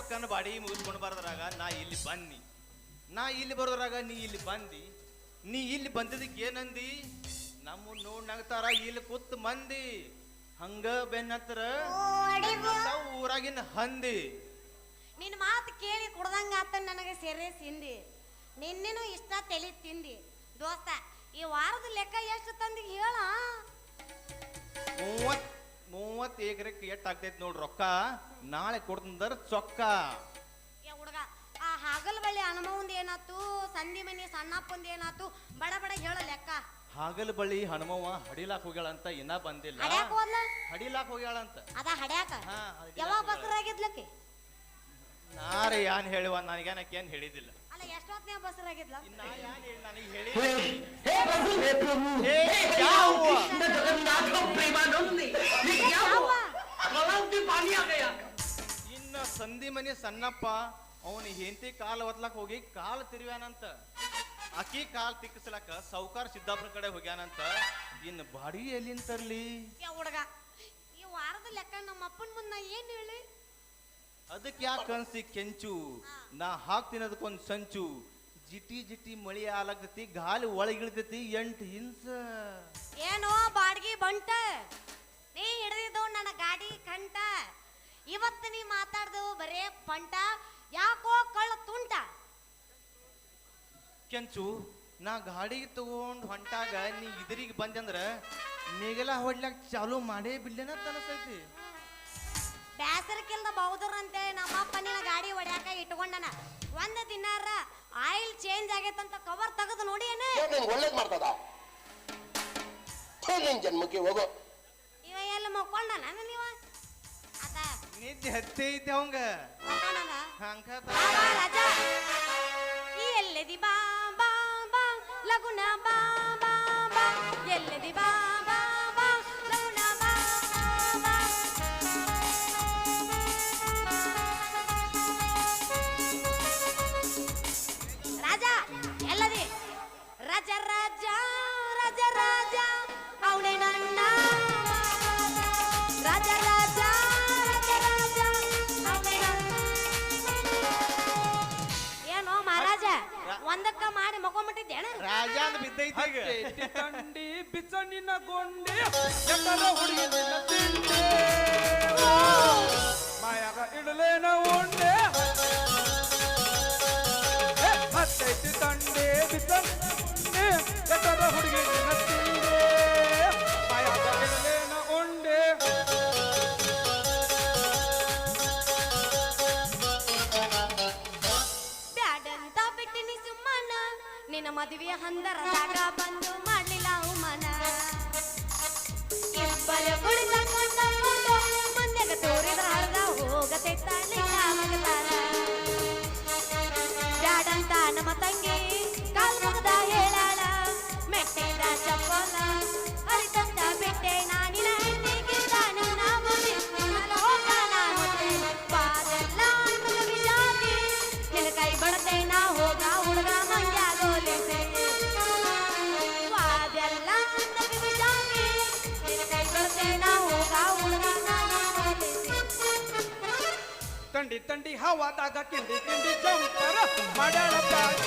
ಒಕ್ಕನ body ಮುಗಿಸ್ಕೊಂಡು ಬರೋದ್ರಾಗ ನಾ ಇಲ್ಲಿ ಬನ್ನಿ. ನಾ ಇಲ್ಲಿ ಬರೋದ್ರಾಗ ನೀ ಇಲ್ಲಿ ಬಂದಿ. ನೀ ಇಲ್ಲಿ ಬಂದಿದ್ದಕ್ಕೆ ಏನಂದಿ? ನಮ್ಮ ನೋಡ್ ನಗ್ತಾರ ಇಲ್ಲಿ ಕೂತ್ ಮಂದಿ. ಹಂಗ ಬೆನ್ನತ್ರ ಊರಾಗಿನ ಹಂದಿ. ನಿನ್ನ ಮಾತು ಕೇಳಿ ಕುಡ್ದಂಗ ಆತ ನನಗೆ ಸೆರೆ ಸಿಂದಿ. ನಿನ್ನೆನು ಇಷ್ಟ ತಲಿ ತಿಂದಿ. ದೋಸ್ತ ಈ ವಾರದ ಲೆಕ್ಕ ಎಷ್ಟು ತಂದಿ ಹೇಳ? ಮೂವತ್ ಮೂವತ್ ಎಕರೆಕ್ ಎಟ್ ಆಗ್ತೈತಿ ನೋಡ್ ರೊಕ್ಕ? ನಾಳೆ ಕೊಡ್ತಂದ್ರ ಚೊಕ್ಕ. ಹುಡುಗ ಆ ಹಾಗಲ್ ಬಳ್ಳಿ ಹನುಮವಂದ ಏನಾತು? ಸಂಧಿ ಮನಿ ಸಣ್ಣಪ್ಪಂದ್ ಏನಾತು? ಬಡ ಬಡ ಹೇಳ ಲೆಕ್ಕ. ಹಾಗಲ್ ಬಳಿ ಹನುಮವ್ವ ಹಡಿಲಾಕ್ ಹೋಗ್ಯಾಳಂತ ಇನ್ನ ಬಂದಿಲ್ಲ. ಹಡ್ಯಾಕ ಹೋದ್ಲ? ಹಡಿಲಾಕ್ ಹೋಗ್ಯಾಳಂತ. ಅದ ಹಡ್ಯಾಕ? ಹಾ, ಯಾವಾಗ ಹೋಗ್ಯಾಳ. ಬಸರಾಗಿದ್ಲಕ್ಕೆ ನಾರೇ ಯಾನ್ ಹೇಳುವ ನನಗೇನಕ್ಕೆ ಏನ್ ಹೇಳಿದಿಲ್ಲ. ಎಷ್ಟೊತ್ತನೇ ಬಸರಾಗಿದ್ಲ ಇನ್ನ ಯಾನ್ ಹೇಳಿ ನನಗೆ ಹೇಳಿ हे हे प्रभु हे प्रभु हे हे क्या हुआ? कृष्ण जगन्नाथ प्रेमानंदी ये क्या हुआ गलाव में पानी आ गया ಇನ್ನ ಸಂಧಿ ಮನಿ ಸಣ್ಣಪ್ಪ ಅವನ ಹೆಂಡತಿ ಕಾಲ್ ಒತ್ಲಕ್ ಹೋಗಿ ಕಾಲ್ ತಿರುವ್ಯಾನಂತ ಅಕ್ಕಿ ಕಾಲ್ ತಿಕ್ಕಿಸ್ಲಕ್ಕ ಸೌಕಾರ ಸಿದ್ದಾಪುರ ಕಡೆ ಹೋಗ್ಯಾನಂತ ಇನ್ನು ಬಾಡಿ ಎಲ್ಲಿಂದ ತರ್ಲಿ ಏ ಹುಡುಗ ಈ ವಾರದ ಲೆಕ್ಕ ನಮ್ಮ ಅಪ್ಪನ ಮುಂದ ಏನ್ ಹೇಳಿ ಅದಕ್ಕೆ ಯಾಕೆ ಕನ್ಸಿ ಕೆಂಚು? ನಾ ಹಾಕ್ತೀನಿ ಅದಕ್ಕೊಂದು ಸಂಚು. ಜಿಟಿ ಜಿಟಿ ಮಳಿ ಆಲಾಗ್ತೈತಿ ಗಾಲಿ ಒಳಗಿಳ್ತೈತಿ ಎಂಟು ಹಿಂಸ. ಏನೋ ಬಾಡ್ಗಿ ಬಂಟ. ನೀ ಹಿಡಿದಿದ್ದು ನನ್ನ ಗಾಡಿ ಕಂಟ. ಇವತ್ತು ನೀ ಮಾತಾಡ್ದು ಬರೇ ಪಂಟ ಯಾಕೋ ಕಳ್ಳ ತುಂಟ. ಕೆಂಚು ನಾ ಗಾಡಿ ತಗೊಂಡ್ ಹೊಂಟಾಗ ನೀ ಇದ್ರಿಗೆ ಬಂದಂದ್ರ ನೇಗಲ ಹೊಡ್ಲಾಕ್ ಚಾಲು ಮಾಡೇ ಬಿಡ್ಲೇನ ಅನಸೈತಿ. ಬ್ಯಾಸರಕ್ಕಿಲ್ದ ಬೌದ್ರಂತೆ ಅಂತೇಳಿ ನಮ್ಮಪ್ಪ ನಿನ್ನ ಗಾಡಿ ಹೊಡ್ಯಾಕ ಇಟ್ಕೊಂಡನ. ಒಂದ್ ದಿನಾರ ಆಯಿಲ್ ಚೇಂಜ್ ಆಗೈತಂತ ಕವರ್ ತೆಗೆದು ನೋಡಿ ಏನ. ನಿನ್ಗೆ ಒಳ್ಳೇದ್ ಮಾಡ್ತದ? ನಿನ್ ಜನ್ಮಕ್ಕೆ ಹೋಗೋ. ಇವ ಎಲ್ಲ ಮಕ್ಕೊಂಡನ ನಾನು ನೀವ? ಆತ ನಿದ್ದೆ ಹತ್ತೆ ಐತೆ ಅವಂಗ. ಮಕ್ಕೊಂಡನ ಹಂಗ ಬಾ, ಬಾ, ರಾಜ. ಈ ಎಲ್ಲಿದಿ ಬಾ ಬಾ ಬಾ. ಲಗುನ ಬಾ. ಹತ್ತೆತ್ತಿ ತಂಡಿ ಬಿಚ್ಚಣಿನ ಗೊಂಡಿ ಎತ್ತರ ಹುಡುಗಿ ನಿನ್ನ ತಿಂಡಿ. ಮಾಯಾಗ ಇಡಲೇನ ಉಂಡೆ. ಹತ್ತೈತಿ ತಂಡಿ ಬಿಚ್ಚಣಿನ ಗೊಂಡಿ ಹುಡುಗಿನ ಮದುವೆಯ ಹಂದರದಾಗ ತಂಡಿ ತಂಡಿ, ಹವಾದಾಗ ಕಿಂಡಿ ಕಿಂಡಿ ಜಂಪರ ಮಾಡ್ಯಾಳ ಪ್ಯಾಚ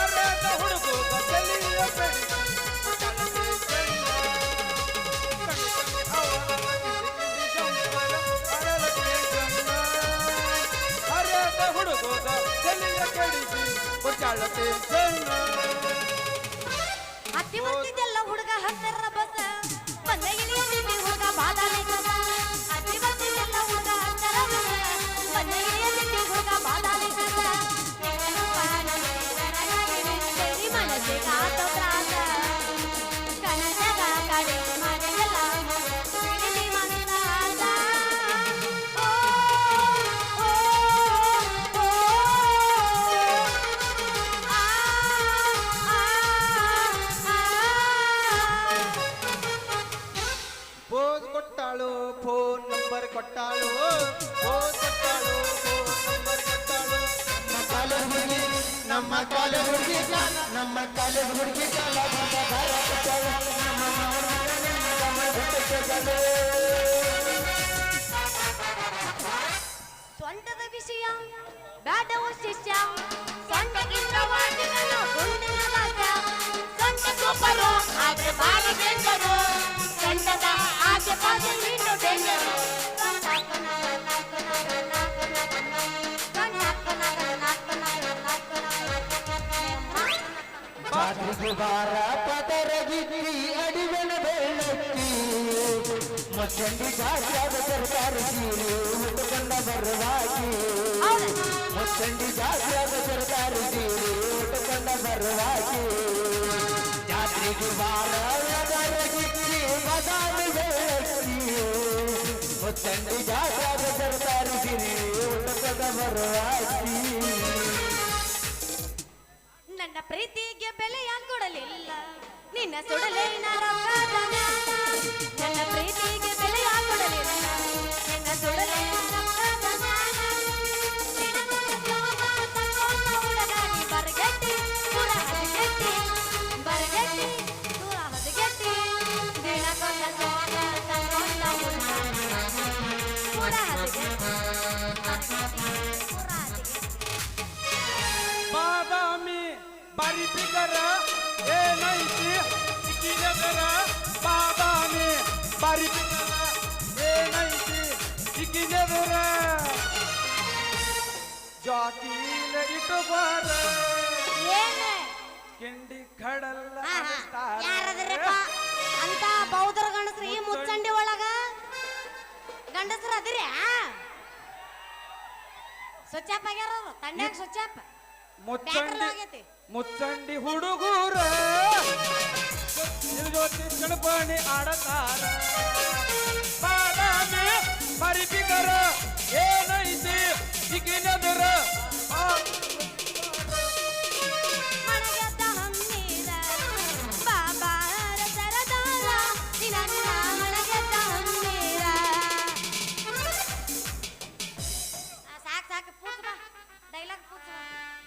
ಅರೇದ ಹುಡುಗ ಚೆಲ್ಲಿಯ ಬೆಳಿ ತಂಡಿ ತಂಡಿ ಹವಾದಾಗ ಕಿಂಡಿ ಕಿಂಡಿ ಜಂಪರ ಮಾಡ್ಯಾಳ ಪ್ಯಾಚ ಅರೇದ ಹುಡುಗ ಚೆಲ್ಲಿಯ ಕೆಡಿಸಿ ಕೊಚ್ಚಾಳತೆ ಚೆನ್ನ ಹತ್ತಿ ಬರ್ತಿದ್ದೆಲ್ಲ ಹುಡುಗ ಹತ್ತರ ಬಸ ಬಂದ ನಂಬರ್ ಕೊಟ್ಟಾಳು. ನಮ್ಮ ಕಾಲ ಹುಡುಗಿ, ನಮ್ಮ ಕಾಲ ಹುಡುಗಿ ಸ್ವಂತದ ವಿಷಯ ಬೇಡವು ಶಿಷ್ಯ. ಸ್ವಂತಕ್ಕಿಂತ ವಾಟಿಗಳು ಸ್ವಂತ ಸ್ವಂತದ ಆಚೆ ಪಾದಲ್ಲಿ ಬಾರ ಪದರಗಿತ್ತಿ ಅಡಿವೆನ ಬೆಳ್ಳಕ್ಕಿ ಮೊಚ್ಚಂಡಿ ಜಾತ್ಯಾದ ಸರ್ಕಾರಿ ಸೀರೆ ಉಟ್ಟುಕೊಂಡ ಬರುವಾಗಿ ಮೊಚ್ಚಂಡಿ ಜಾತ್ಯಾದ ಸರ್ಕಾರಿ ಸೀರೆ ಉಟ್ಟುಕೊಂಡ ಬರುವಾಗಿ ಜಾತ್ರೆಗೆ ಬಾರ ಪದರಗಿತ್ತಿ ಬದಾಮಿ ಬೆಳ್ಳಕ್ಕಿ ಮೊಚ್ಚಂಡಿ ಜಾತ್ಯಾದ ಸರ್ಕಾರಿ ಸೀರೆ ಉಟ್ಟುಕೊಂಡ ಬರುವಾಗಿ ನನ್ನ ಕೊಡಲಿಲ್ಲ ನಿನ್ನ ಸುಡಲೇನ ರೊಕ್ಕದ ಮ್ಯಾಲ. ನನ್ನ ಪ್ರೀತಿಗೆ ಬೆಲೆಯ ಕೊಡಲಿಲ್ಲ ನಿನ್ನ ಸುಡಲೇನ ರೊಕ್ಕದ ಬಾರಿ ಬಿಗರ ಏನೈತಿ ಸಿಕ್ಕಿದರ ಬಾದಾಮಿ ಬಿಗರ ಏನೈತಿ ಸಿಕ್ಕಿದರ ಜಾಕೀಲ ಇಟ್ಟುಬಾರ ಕಿಂಡಿ ಕಡಲ್ಲ ಅಂತ ಬೌದ್ಧರ ಗಂಡಸ್ರು ಈ ಮುಚ್ಚಂಡಿ ಒಳಗ? ಗಂಡಸ್ರು ಅದಿರಿ ಸ್ವಚ್ಛಪ್ಪ ಆಗ್ಯಾರ ತಂಡ್ಯಾಗ ಸ್ವಚ್ಛಪ್ಪ? ಮುಚ್ಚಂಡಿ ಆಗೈತಿ. ಮುಚ್ಚಂಡಿ ಹುಡುಗೂರ. ಜ್ಯೋತಿ ಗಣಪಣಿ ಆಡತಾರ. ಬಾದಾಮಿ ಮರಿಬಿಗರ ಏನೈತಿ? ಸಿಗಿನದರ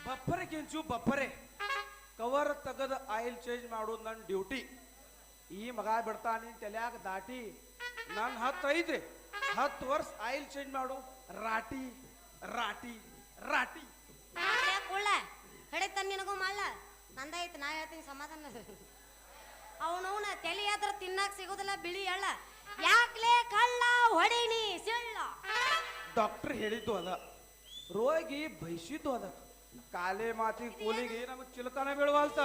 ಬಪ್ಪರೆ ಕೆಂಚು ಬಾಬಾರ ಆಯಿಲ್ ಚೇಂಜ್ ಮಾಡೋದು ನನ್ನ ಡ್ಯೂಟಿ ಈ ಮಗ ಬಿಡ್ತಾನೆ ತಲ್ಯಾಗ ದಾಟಿ. ನನ್ನ ಹತ್ತು ಐತ್ರಿ ಹತ್ತು ವರ್ಷ ಆಯಿಲ್ ಚೇಂಜ್ ಮಾಡು ರಾಟಿ ರಾಟಿ ರಾಟಿ. ಕುಳ್ಳ. ಹಿಡಿತಾನ ನಿನಗೂ ಮಳ್ಳ. ನಂದೈತಿ ನಾ ಹೇಳ್ತೀನಿ ಸಮಾಧಾನ ಅವನವನ ತಲೆ ಆದ್ರ ತಿನ್ನಾಕ ಸಿಗೋದಿಲ್ಲ ಬಿಳಿ ಎಳ್ಳ. ಯಾಕ್ಲೆ ಕಳ್ಳ ಹೊಡಿನಿ ಸಿಳ್ಳ. ಡಾಕ್ಟರ್ ಹೇಳಿದ್ದು ಅದ. ರೋಗಿ ಬಯಸಿದ್ದು ಅದ. ಕಾಲೆ ಮಾತಿ ಕೂಲಿಗೆ ನಮಗೆ ಚಿಲತಾನೆ ಬೀಳವಲ್ತ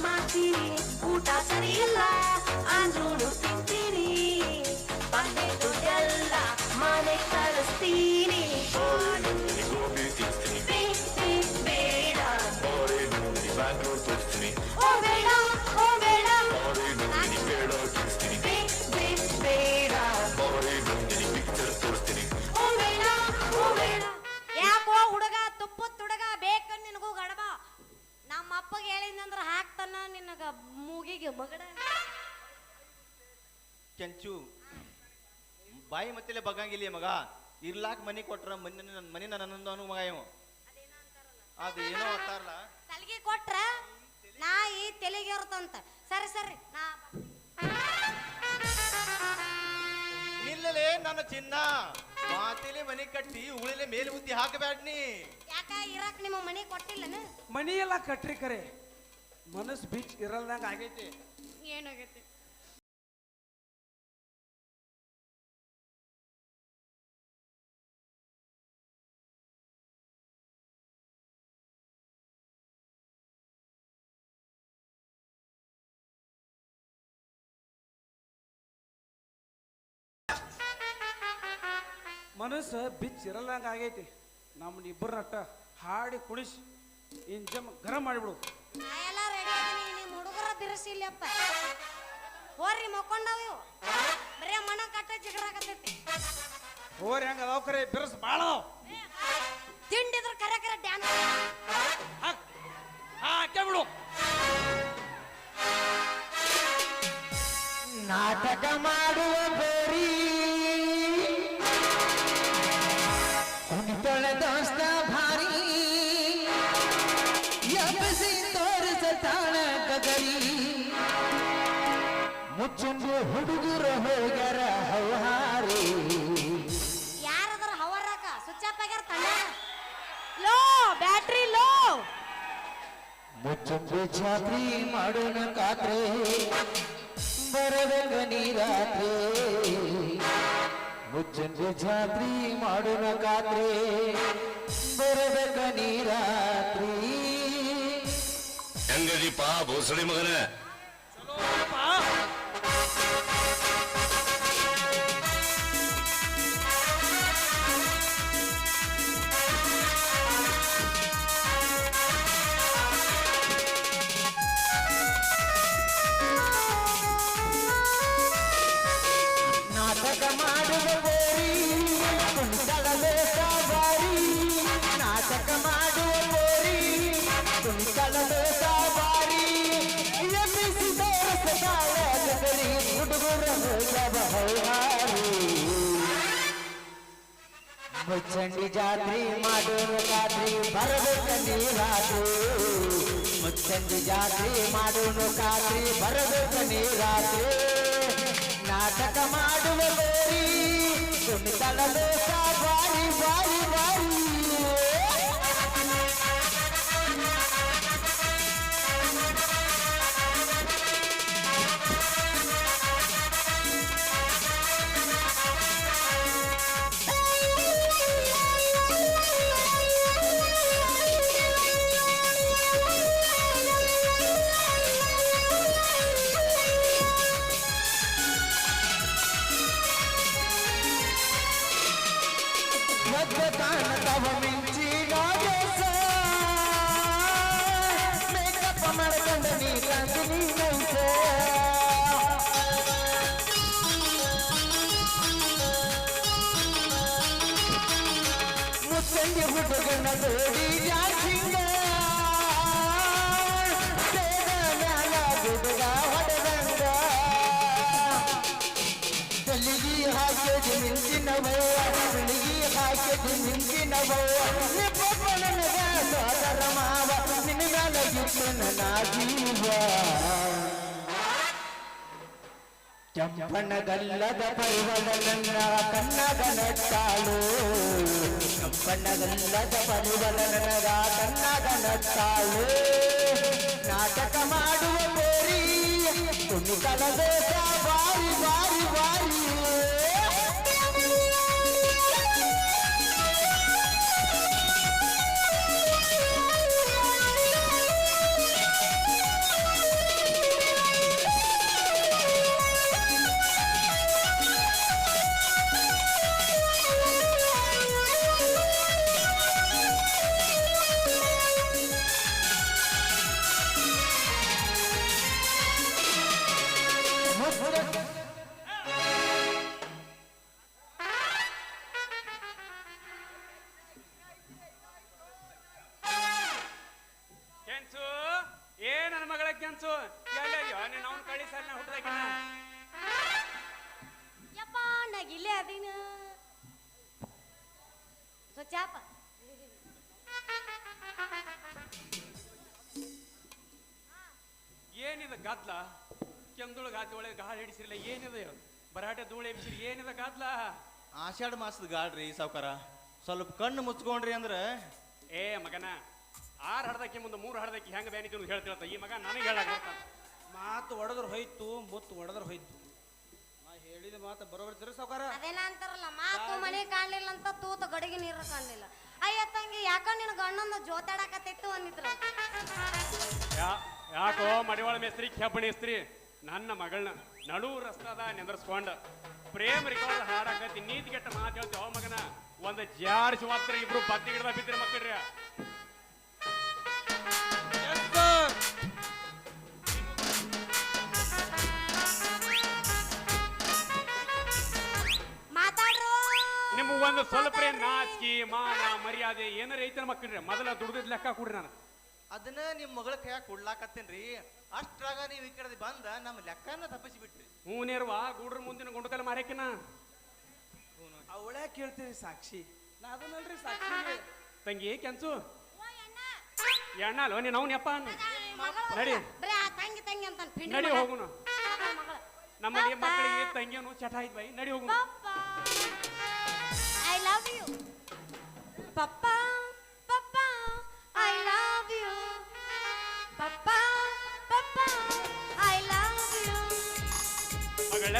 ಮಾಡ್ತೀನಿ ಊಟ ಸರಿ ಇಲ್ಲ ಅಂದ್ರೂ ಮೂಗಿಗೆ ಮಗಡ? ಕೆಂಚು ಬಾಯಿ ಮತ್ತೆ ಬಗ್ಗಂಗಿಲ್ಲ ಮಗ. ಇರ್ಲಾಕ್ ಮನಿ ಕೊಟ್ರ ಮನಿ ನನ್ನ ಮನಿ ನನ್ನೊಂದು ಮಗ ಇವ. ಅದು ಏನೋ ಅಂತಾರಲ್ಲ. ತಲೆಗೆ ಕೊಟ್ರ ನಾಯಿ ತಲೆಗೆ ಅಂತ ಸರಿ ಸರಿ ನಾ ನಿಲ್ಲಲೆ ನನ್ನ ಚಿನ್ನ. ಮಾತಿಲಿ ಮನಿ ಕಟ್ಟಿ ಉಳಿಲೆ ಮೇಲೆ ಬುದ್ಧಿ ಹಾಕಬೇಡ್ನಿ ಯಾಕ ಇರಾಕ್ ನಿಮ್ಮ ಮನಿ ಕೊಟ್ಟಿಲ್ಲನ? ಮನಿ ಎಲ್ಲ ಕಟ್ರಿ ಕರೆ. ಮನಸ್ ಬಿಚ್ ಇರಲ್ದಂಗ ಆಗೈತಿ. ಏನಾಗೈತಿ? ಮನಸ್ಸು ಬಿಚ್ ಇರಲ್ದಂಗ ಆಗೈತಿ. ನಮ್ಮನ್ನ ಇಬ್ಬರ ನಟ್ಟ ಹಾಡಿ ಕುಣಿಸಿ ಇಂಜಮ್ ಗರಂ ಮಾಡಿಬಿಡು. ನಾ ಎಲ್ಲ ರೆಡಿ ಅದೀನಿ ನಿಮ್ಮ ಹುಡುಗರ ಬಿರುಸಿಲ್ಲಪ್ಪ. ಹೋರಿ ಮಕ್ಕೊಂಡವ ಇವು. ಬರೇ ಮಣ ಕಟ್ಟ ಜಿಗರಾಕತ್ತೈತಿ ಹೋರಿ ಹೆಂಗ ಅದಾವ ಕರೆ ಬಿರ್ಸ್ ಭಾಳ ಅದಾವ. ತಿಂಡಿದ್ರ ಕರೆ ಕರೆ ಡ್ಯಾನ್ಸ್ ಹಾಕೇ ಬಿಡು. ನಾಟಕ ಮಾಡುವ ಬೇರಿ ಮುಚ್ಚಂದು ಹುಡುಗರ ಹೋಗ್ಯಾರ ಹೌಹಾರಿ ಯಾರದ್ರ ಹವರಾಕ ಸ್ವಿಚ್ ಆಫ್ ಆಗ್ಯಾರ ತಣ್ಣ ಲೋ ಬ್ಯಾಟ್ರಿ ಲೋ ಮುಚ್ಚಂದು ಛಾತ್ರಿ ಮಾಡೋಣ ಕಾತ್ರೆ ಬರಬೇಕ ನೀರಾತ್ರಿ ಮುಚ್ಚಂದು ಛಾತ್ರಿ ಮಾಡೋಣ ಕಾತ್ರೆ ಬರಬೇಕ ನೀರಾತ್ರಿ பாபூசடி மகனே ಮುಚ್ಚಂಡಿ ಜಾತ್ರಿ ಮಾಡೋರು ಕಾದ್ರಿ ಬರಬೇಕ ನೀರಾತ್ರಿ ಮುಚ್ಚಂಡಿ ಜಾತ್ರಿ ಮಾಡೋನು ಕಾದ್ರಿ ಬರಬೇಕ ನೀರಾತ್ರಿ ನಾಟಕ ಮಾಡುವ ಗೋರಿ ಕುಣಿತಳಲು ಬಾರಿ ಬಾರಿ ಬಾರಿ ಮುತ್ತಂಗಿ ಹುಡುಗನ ನೋಡಿ ಜಾಸಿಂಗ ಮ್ಯಾಲ ಹುಡುಗ ಹೊಡೆದಂಗ. ನಿಂತಿನವಯ್ಯ ತಲಿಗಿ ಹಾಕಿದ ನಿಂತಿನವಯ್ಯ ನಿಪ್ಪಪ್ಪನನಗ ಸೋದರ ಮಾವ, ನಿನ್ನ ಮ್ಯಾಲ ಗಿಪ್ಪನ ನನ್ನ ಜೀವ ಕೆಂಪನಗಲ್ಲದ ಪರಿವಲನಗ ಕನ್ನಗ ನಟ್ಟಾಳು ನಾಟಕ ಮಾಡುವ ಬೋರಿ ಕುಣಿತಲದ ಬಾರಿ ಬಾರಿ ಬಾರಿ ಗದ್ಲ ಕೆಂದುಳ ಗಾದಿ ಒಳಗೆ ಗಾಳಿ ಹಿಡಿಸಿರಲ್ಲ ಏನಿದೆ? ಬರಾಟೆ ಧೂಳೆ ಎಬ್ಸಿರಿ ಏನಿದೆ ಗದ್ಲ ಆಷಾಢ ಮಾಸದ ಗಾಳ್ರಿ ಸಾವುಕಾರ. ಸ್ವಲ್ಪ ಕಣ್ಣು ಮುಚ್ಕೊಂಡ್ರಿ ಅಂದ್ರೆ. ಏ ಮಗನ ಆರು ಹಡ್ದಕ್ಕೆ ಮುಂದೆ ಮೂರು ಹಡ್ದಕ್ಕೆ ಹೆಂಗೆ ಬ್ಯಾನಿದ್ದು ಹೇಳ್ತಿರತ್ತ. ಈ ಮಗ ನನಗೆ ಹೇಳಕ್ ಮಾತು ಒಡದ್ರ ಹೋಯ್ತು ಮುತ್ತು ಒಡೆದ್ರ ಹೋಯ್ತು. ನಾ ಹೇಳಿದ ಮಾತು ಬರೋಬರ್ತೀರಿ ಸಾವುಕಾರ. ಅದೇನ ಅಂತಾರಲ್ಲ ಮಾತು ಮನೆ ಕಾಣಲಿಲ್ಲ ಅಂತ ತೂತ ಗಡಿಗೆ ನೀರು ಕಾಣಲಿಲ್ಲ. ಅಯ್ಯ ತಂಗಿ ಯಾಕ ನಿನ್ನ ಗಣ್ಣನ ಜೋತಾಡಕತ್ತಿತ್ತು ಅಂದಿದ್ರು. ಯಾ ಯಾಕೋ ಮಡಿವಾಳ ಮೇಸ್ತ್ರಿ ಮೇಸ್ತ್ರಿ ನನ್ನ ಮಗಳನ್ನ ನಡು ರಸ್ತಾದ ನೆಂದರ್ಸ್ಕೊಂಡ ಪ್ರೇಮ್ ರಿಕಾರ್ಡ್ ಹಾಡಾಕತಿ ನೀತಿ ಕೆಟ್ಟ ಮಾತು ಹೇಳ್ತೇವ ಮಗನ ಒಂದು ಜಾರ್ ಮಾತ್ರ ಇಬ್ರು ಬತ್ತಿ ಗಿಡದ ಬಿದ್ದಿರ ಮಕ್ಕಳ್ರಿ. ನಿಮ್ಗೆ ಒಂದು ಸ್ವಲ್ಪ ನಾಚಿಕೆ ಮಾನ ಮರ್ಯಾದೆ ಏನಾರ ಐತನ ಮಕ್ಕಳ್ರಿ ಮೊದಲ ದುಡ್ದಿದ್ ಲೆಕ್ಕ ಕೊಡ್ರಿ ನಾನು ಅದನ್ನ ನಿಮ್ಮ ಮಗಳ ಕೈಯಾಗ ಕೊಡ್ಲಾಕತ್ತೇನ್ರಿ ಅಷ್ಟ್ರಾಗ ನೀವು ಈ ಕಡೆ ಬಂದ ನಮ್ಮ ಲೆಕ್ಕನ ತಪ್ಪಿಸಿ ಬಿಟ್ರಿ ಹ್ಞೂ ನೇರ್ವಾ ಗೂಡ್ರ ಮುಂದಿನ ಗುಂಡಕಲ್ ಮಾರ್ಯಾಕಿನ? ಅವಳೇ ಕೇಳ್ತೀರಿ ಸಾಕ್ಷಿ. ನಾ ಅದನ್ನಲ್ರಿ ಸಾಕ್ಷಿ. ತಂಗಿ ಕೆಂಚು? ಎಣ್ಣ. ಅಲ್ವ ನೀನು ಅವ್ನ ಯಪ್ಪ? ನಡಿ. ಬರೀ ಆ ತಂಗಿ ತಂಗಿ ಅಂತ ನಡಿ. ಹೋಗುನು. ಪಪ್ಪ. ಮಕ್ಕಳಿಗೆ ತಂಗಿಯನ್ನು ಚಟ ಆಯ್ತು ಬೈ ನಡಿ ಹೋಗುನು. I love you papa. Papa papa I love you ಮಗಳ